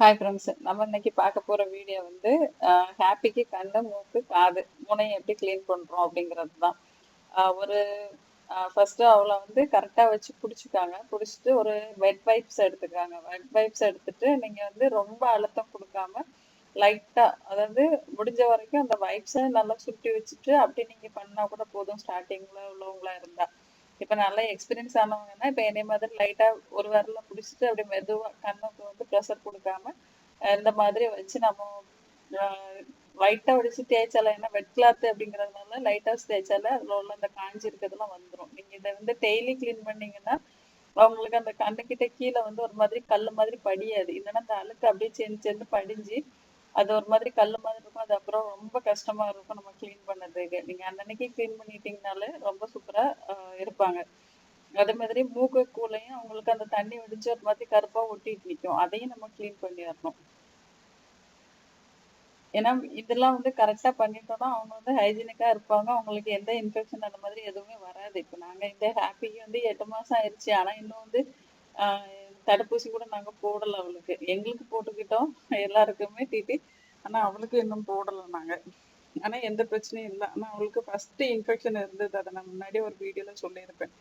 Hi friends நம்ம இன்னைக்கு பார்க்க போகிற வீடியோ வந்து ஹாப்பிக்கு கண்ணு மூக்கு காது முனையை எப்படி க்ளீன் பண்ணுறோம் அப்படிங்கிறது தான் ஒரு ஃபஸ்ட்டு அவளை வந்து கரெக்டாக வச்சு பிடிச்சிக்காங்க. பிடிச்சிட்டு ஒரு வெட் வைப்ஸ் எடுத்துக்காங்க வெட் வைப்ஸ் எடுத்துட்டு நீங்கள் வந்து ரொம்ப அழுத்தம் கொடுக்காம லைட்டாக அதாவது முடிஞ்ச வரைக்கும் அந்த வைப்ஸை நல்லா சுட்டி வச்சுட்டு அப்படி நீங்கள் பண்ணால் கூட போதும் ஸ்டார்டிங்கில் உள்ளவங்களா இருந்தால் இப்போ நல்லா எக்ஸ்பீரியன்ஸ் ஆனவங்கன்னா இப்போ என்னை மாதிரி லைட்டாக ஒரு வாரம் பிடிச்சிட்டு அப்படியே மெதுவாக கண்ணுக்கு வந்து ப்ரெஷர் கொடுக்காம இந்த மாதிரி வச்சு நம்ம லைட்டாக வடிச்சு தேய்ச்சால ஏன்னா வெட் கிளாத் அப்படிங்கிறதுனால லைட்டாக தேய்ச்சால அதில் உள்ள அந்த காஞ்சி இருக்கிறதுலாம் வந்துடும் நீங்கள் இதை வந்து டெய்லி க்ளீன் பண்ணீங்கன்னா அவங்களுக்கு அந்த கண்ணுக்கிட்ட கீழே வந்து ஒரு மாதிரி கல் மாதிரி படியாது. இல்லைன்னா அந்த அழுக்கு அப்படியே சேர்ந்து சேர்ந்து படிஞ்சு அது ஒரு மாதிரி கல் மாதிரி இருக்கும். அது அப்புறம் ரொம்ப கஷ்டமா இருக்கும் நம்ம க்ளீன் பண்ணதுக்கு நீங்க அன்னன்னைக்கு க்ளீன் பண்ணிட்டீங்கனாலே ரொம்ப சூப்பரா இருப்பாங்க. அதே மாதிரி மூக்கு கூலையும் அவங்களுக்கு அந்த தண்ணி வெடிச்சு ஒரு மாதிரி கருப்பா ஒட்டிட்டு நிற்கும் அதையும் நம்ம க்ளீன் பண்ணிடணும் ஏன்னா இதெல்லாம் வந்து கரெக்டா பண்ணிட்டோம்னா அவங்க வந்து ஹைஜீனிக்கா இருப்பாங்க. அவங்களுக்கு எந்த இன்ஃபெக்ஷன் அந்த மாதிரி எதுவுமே வராது. இப்போ நாங்க இந்த ஹாப்பிக்கு வந்து எட்டு மாசம் ஆயிடுச்சு ஆனா இன்னும் வந்து தடுப்பூசி கூட நாங்க போடல அவளுக்கு. எங்களுக்கு போட்டுக்கிட்டோம். எல்லாருக்குமே டிடி ஆனா அவளுக்கு இன்னும் போடல நாங்க. ஆனா எந்த பிரச்சனையும் இல்லை. ஆனா அவளுக்கு ஃபர்ஸ்ட் இன்ஃபெக்ஷன் இருந்தது. அதை நான் முன்னாடி ஒரு வீடியோல சொல்லியிருப்பேன்.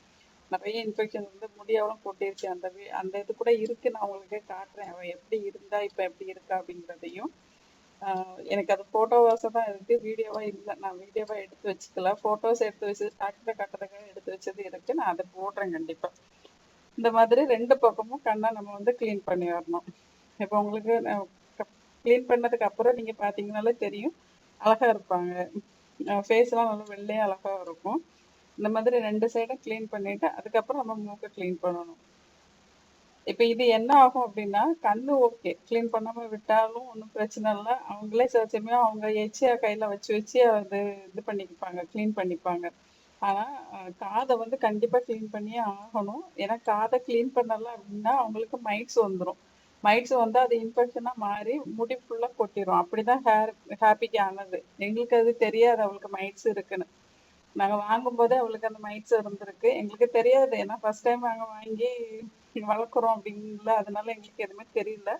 நிறைய இன்ஃபெக்ஷன் வந்து முடியாவும் போட்டிருச்சு அந்த அந்த இது கூட இருக்கு. நான் உங்களுக்கு காட்டுறேன். அவள் எப்படி இருந்தா இப்ப எப்படி இருக்கா அப்படிங்கிறதையும். எனக்கு அது போட்டோவாஸா தான் இருக்கு. வீடியோவா இல்லை. நான் வீடியோவா எடுத்து வச்சுக்கல. போட்டோஸ் எடுத்து வச்சு டாக்டரை கட்டுறதுக்காக எடுத்து வச்சது இருக்கு. நான் அதை போடுறேன் கண்டிப்பா. இந்த மாதிரி ரெண்டு பக்கமும் கண்ணை நம்ம வந்து க்ளீன் பண்ணி வரணும். இப்போ உங்களுக்கு க்ளீன் பண்ணதுக்கு அப்புறம் நீங்க பாத்தீங்கன்னாலே தெரியும். அழகா இருப்பாங்க. ஃபேஸ் எல்லாம் நல்லா வெள்ளையே அழகா இருக்கும். இந்த மாதிரி ரெண்டு சைடும் க்ளீன் பண்ணிட்டு அதுக்கப்புறம் நம்ம மூக்கை க்ளீன் பண்ணணும். இப்போ இது என்ன ஆகும் அப்படின்னா கண்ணு ஓகே க்ளீன் பண்ணாம விட்டாலும் ஒன்றும் பிரச்சனை இல்லை. அவங்களே சில சமயம் அவங்க எச்சியா கையில வச்சு வச்சு அது இது பண்ணிப்பாங்க க்ளீன் பண்ணிப்பாங்க. ஆனா காதை வந்து கண்டிப்பா க்ளீன் பண்ணியே ஆகணும். ஏன்னா காதை க்ளீன் பண்ணல அப்படின்னா அவங்களுக்கு மைட்ஸ் வந்துடும் மைட்ஸ் வந்து அது இன்ஃபெக்ஷனா மாறி முடி ஃபுல்லா அப்படி அப்படிதான் ஹேர் ஹாப்பிக்கு ஆனது. எங்களுக்கு அது தெரியாது அவளுக்கு மைட்ஸ் இருக்குன்னு. நாங்க வாங்கும்போதே அவளுக்கு அந்த மைட்ஸ் இருந்திருக்கு. எங்களுக்கு தெரியாது. ஏன்னா ஃபர்ஸ்ட் டைம் நாங்க வாங்கி வளர்க்குறோம் அப்படின்ல அதனால எங்களுக்கு எதுவுமே தெரியல.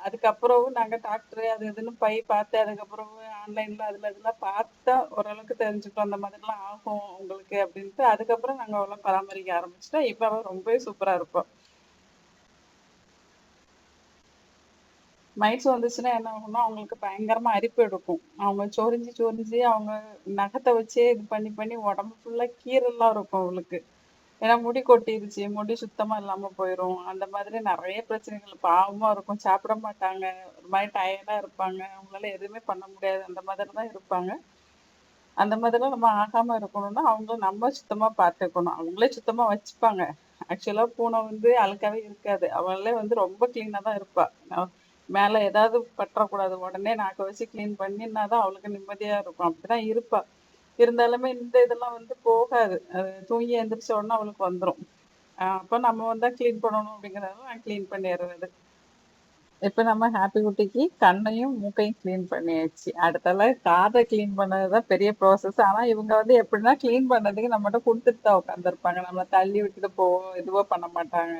அதுக்கப்புறம் நாங்க டாக்டர் அது இதுன்னு போய் பார்த்து அதுக்கப்புறம் ஆன்லைன்ல அதுல இதெல்லாம் பார்த்தா ஓரளவுக்கு தெரிஞ்சுக்கிட்டோம் அந்த மாதிரிலாம் ஆகும் உங்களுக்கு அப்படின்ட்டு. அதுக்கப்புறம் நாங்க அவளை பராமரிக்க ஆரம்பிச்சிட்டோம் இப்ப ரொம்பவே சூப்பரா இருப்போம் மைட்ஸ் வந்துச்சுன்னா என்ன ஆகும்னா அவங்களுக்கு பயங்கரமா அரிப்பு எடுக்கும். அவங்க சொரிஞ்சு சொரிஞ்சு அவங்க நகத்தை வச்சே இது பண்ணி பண்ணி உடம்பு ஃபுல்லா கீரெல்லாம் இருக்கும் அவங்களுக்கு. ஏன்னா முடி கொட்டிருச்சு முடி சுத்தமா இல்லாம போயிரும். அந்த மாதிரி நிறைய பிரச்சனைகள் பாவமா இருக்கும். சாப்பிட மாட்டாங்க. ஒரு மாதிரி டயர்டா இருப்பாங்க. அவங்களால எதுவுமே பண்ண முடியாது. அந்த மாதிரி தான் இருப்பாங்க. அந்த மாதிரிலாம் நம்ம ஆகாம இருக்கணும்னா அவங்க நம்ம சுத்தமா பார்த்துக்கணும். அவங்களே சுத்தமா வச்சுப்பாங்க. ஆக்சுவலா பூனை வந்து அழுக்காவே இருக்காது. அவளே வந்து ரொம்ப கிளீனா தான் இருப்பா. மேல ஏதாவது பற்றக்கூடாது. உடனே நாக்க வச்சு கிளீன் பண்ணினா தான் அவளுக்கு நிம்மதியா இருக்கும். அப்படிதான் இருப்பா. இருந்தாலுமே இந்த இதெல்லாம் வந்து போகாது. அது தூங்கி எந்திரிச்ச உடனே அவளுக்கு வந்துடும் அப்போ நம்ம வந்தா க்ளீன் பண்ணணும் அப்படிங்கறதால நான் க்ளீன் பண்ணிடுறது. இப்போ நம்ம ஹாப்பி குட்டிக்கு கண்ணையும் மூக்கையும் க்ளீன் பண்ணியாச்சு. அடுத்தால காதை க்ளீன் பண்ணதுதான் பெரிய ப்ராசஸ் ஆனால் இவங்க வந்து எப்படின்னா க்ளீன் பண்ணதுக்கு நம்மகிட்ட கொடுத்துட்டு தான் உட்காந்துருப்பாங்க நம்மளை தள்ளி விட்டுட்டு போவோம் இதுவோ பண்ண மாட்டாங்க.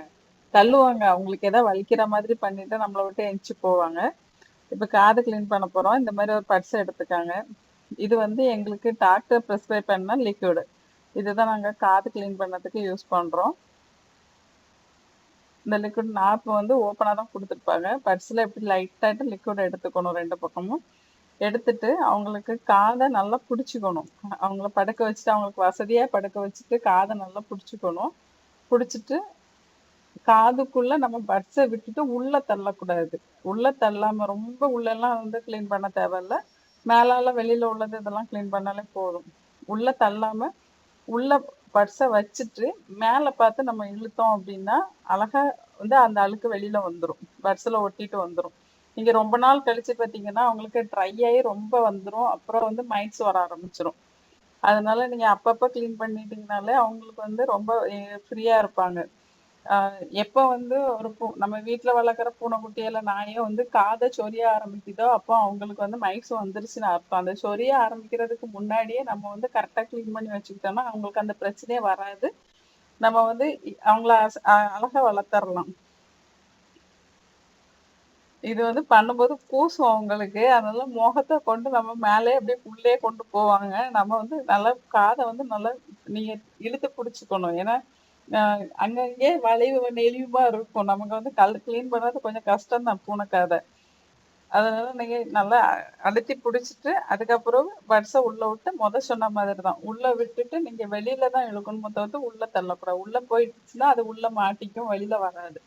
தள்ளுவாங்க. அவங்களுக்கு ஏதாவது வலிக்கிற மாதிரி பண்ணிட்டு நம்மளை விட்டு எந்திச்சு போவாங்க. இப்போ காதை க்ளீன் பண்ண போகிறோம் இந்த மாதிரி ஒரு பர்ஸ் எடுத்துக்காங்க. இது வந்து எங்களுக்கு டாக்டர் ப்ரிஸ்கிரைப் பண்ண லிக்விடு இதுதான் நாங்கள் காது க்ளீன் பண்ணதுக்கு யூஸ் பண்ணுறோம் இந்த லிக்விட் நாப்பு வந்து ஓப்பனாக தான் கொடுத்துருப்பாங்க பர்ஸில் எப்படி லைட்டாகிட்டு லிக்விட் எடுத்துக்கணும் ரெண்டு பக்கமும். எடுத்துட்டு அவங்களுக்கு காதை நல்லா பிடிச்சிக்கணும். அவங்கள படுக்க வச்சுட்டு அவங்களுக்கு வசதியாக படுக்க வச்சுட்டு காதை நல்லா பிடிச்சிக்கணும். பிடிச்சிட்டு காதுக்குள்ளே நம்ம பட்ஸை விட்டுட்டு உள்ளே தள்ளக்கூடாது. உள்ளே தள்ளாமல் ரொம்ப உள்ளெல்லாம் வந்து க்ளீன் பண்ண தேவையில்ல. மேலால வெளியில உள்ளது இதெல்லாம் க்ளீன் பண்ணாலே போதும். உள்ள தள்ளாம உள்ள பர்ஸை வச்சுட்டு மேலே பார்த்து நம்ம இழுத்தோம் அப்படின்னா அழகா வந்து அந்த அழுக்கு வெளியில வந்துடும் பர்ஸில் ஒட்டிட்டு வந்துடும் நீங்க ரொம்ப நாள் கழிச்சு பார்த்தீங்கன்னா அவங்களுக்கு ட்ரை ஆகி ரொம்ப வந்துடும் அப்புறம் வந்து மைட்ஸ் வர ஆரம்பிச்சிடும் அதனால நீங்க அப்பப்போ க்ளீன் பண்ணிட்டீங்கனாலே அவங்களுக்கு வந்து ரொம்ப ஃப்ரீயா இருப்பாங்க. எப்ப வந்து ஒரு பூ நம்ம வீட்டில் வளர்க்குற பூனைக்குட்டியில நாயே வந்து காதை சொரிய ஆரம்பிக்குதோ அப்போ அவங்களுக்கு வந்து மைக்ஸ் வந்துருச்சுன்னு அர்த்தம். அந்த சொரிய ஆரம்பிக்கிறதுக்கு முன்னாடியே நம்ம வந்து கரெக்டா க்ளீன் பண்ணி வச்சுக்கிட்டோம்னா அவங்களுக்கு அந்த பிரச்சனையே வராது. நம்ம வந்து அவங்கள அழகா வளர்த்தரலாம். இது வந்து பண்ணும்போது கூசும் அவங்களுக்கு. அதனால முகத்தை கொண்டு நம்ம மேலே அப்படியே உள்ளே கொண்டு போவாங்க. நம்ம வந்து நல்லா காதை வந்து நல்லா நீங்க இழுத்து பிடிச்சிக்கணும். ஏன்னா அங்கங்கே வளைவு நெளிவுமா இருக்கும். நமக்கு வந்து கல் க்ளீன் பண்ணுறது கொஞ்சம் கஷ்டம் தான் பூனைக்காதை அதனால நீங்கள் நல்லா அழுத்தி பிடிச்சிட்டு அதுக்கப்புறம் பட்ஸை உள்ளே விட்டு முத சொன்ன மாதிரி தான் உள்ளே விட்டுட்டு நீங்கள் வெளியில தான் இழுக்கணுமோ. தவிர்த்து உள்ளே தள்ளக்கூடாது. உள்ளே போயிடுச்சுன்னா அது உள்ளே மாட்டிக்கும் வெளியில வராது.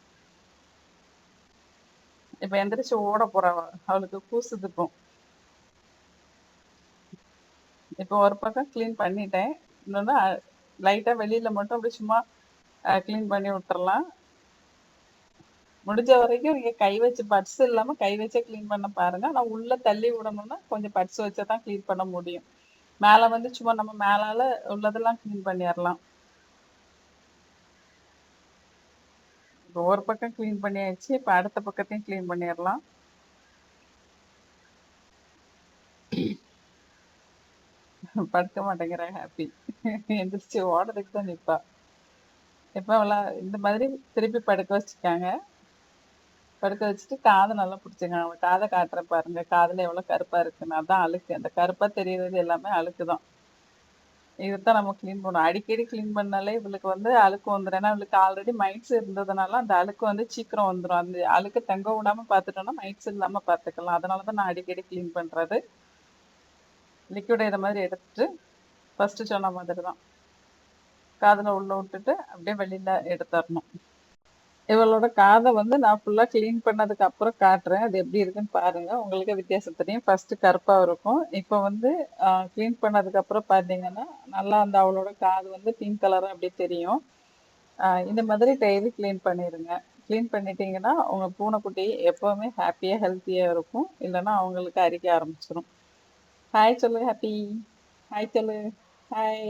இப்போ எந்திரிச்சு ஓட போறவ அவளுக்கு கூசுது இப்போ இப்போ ஒரு பக்கம் க்ளீன் பண்ணிட்டேன். இன்னொன்னு லைட்டாக வெளியில் மட்டும் அப்படி சும்மா க்ளீன் பண்ணி விட்டுறலாம். முடிஞ்ச வரைக்கும் நீங்க கை வச்சு பட்ஸ் இல்லாம கை வச்சே க்ளீன் பண்ண பாருங்க. ஆனா உள்ள தள்ளி விடணும்னா கொஞ்சம் பட்ஸ் வச்சா தான் க்ளீன் பண்ண முடியும். மேல வந்து சும்மா நம்ம மேலால உள்ளதெல்லாம் க்ளீன் பண்ணிடலாம் இப்போ ஒரு பக்கம் க்ளீன் பண்ணியாச்சு. இப்போ அடுத்த பக்கத்தையும் க்ளீன் பண்ணிடலாம் படுக்க மாட்டேங்கிற ஹாப்பி எந்திரிச்சு ஓடுறதுக்கு தான் நிப்பா. இப்போ இந்த மாதிரி திருப்பி படுக்க வச்சுக்காங்க படுக்க வச்சுட்டு காதை நல்லா பிடிச்சிங்க. அவங்க காதை காட்டுற பாருங்க. காதில் எவ்வளோ கருப்பாக இருக்குன்னு. அதான் அழுக்கு. அந்த கருப்பாக தெரியறது எல்லாமே அழுக்கு தான் இதைத்தான் நம்ம க்ளீன் பண்ணணும். அடிக்கடி க்ளீன் பண்ணாலே இவளுக்கு வந்து அழுக்கு வந்துடும் ஏன்னா இவளுக்கு ஆல்ரெடி மைட்ஸ் இருந்ததுனால அந்த அழுக்கு வந்து சீக்கிரம் வந்துடும் அந்த அழுக்கு தங்க விடாமல் பார்த்துட்டோம்னா மைட்ஸ் இல்லாமல் பார்த்துக்கலாம். அதனால தான் நான் அடிக்கடி க்ளீன் பண்ணுறது லிக்விட் இதை மாதிரி எடுத்துட்டு ஃபஸ்ட்டு சொன்ன மாதிரி தான் காதுல உள்ள விட்டுட்டு அப்படியே வெளியில எடுத்துடணும். இவளோட காதை வந்து நான் ஃபுல்லா க்ளீன் பண்ணதுக்கு அப்புறம் காட்டுறேன். அது எப்படி இருக்குன்னு பாருங்க. உங்களுக்கு வித்தியாசம் தெரியும். ஃபர்ஸ்ட் கருப்பா இருக்கும். இப்போ வந்து க்ளீன் பண்ணதுக்கு அப்புறம் பார்த்தீங்கன்னா நல்லா அந்த அவளோட காது வந்து பிங்க் கலரா அப்படி தெரியும். ஆஹ் இந்த மாதிரி டெய்லி க்ளீன் பண்ணிடுங்க. க்ளீன் பண்ணிட்டீங்கன்னா உங்க பூனைக்குட்டி எப்பவுமே ஹாப்பியா ஹெல்த்தியா இருக்கும். இல்லைன்னா அவங்களுக்கு அரிக்க ஆரம்பிச்சிடும் ஹாய் சொல்லு ஹாப்பி ஹாய் சொல்லு. ஹாய்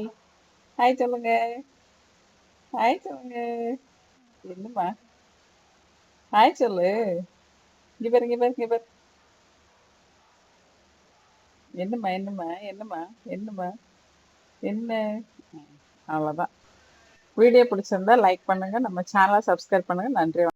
ஹாய் சொல்லுங்க. ஹாய் சொல்லுங்க. என்னம்மா? ஹாய் சொல்லு. இங்கே பாரு இங்க பாரு இங்கே பாரு. என்னம்மா என்னம்மா என்னம்மா என்னம்மா? என்ன? அவ்வளோதான் அவ்வளவுதான். வீடியோ பிடிச்சிருந்தா லைக் பண்ணுங்க நம்ம சேனலை சப்ஸ்கிரைப் பண்ணுங்க. நன்றி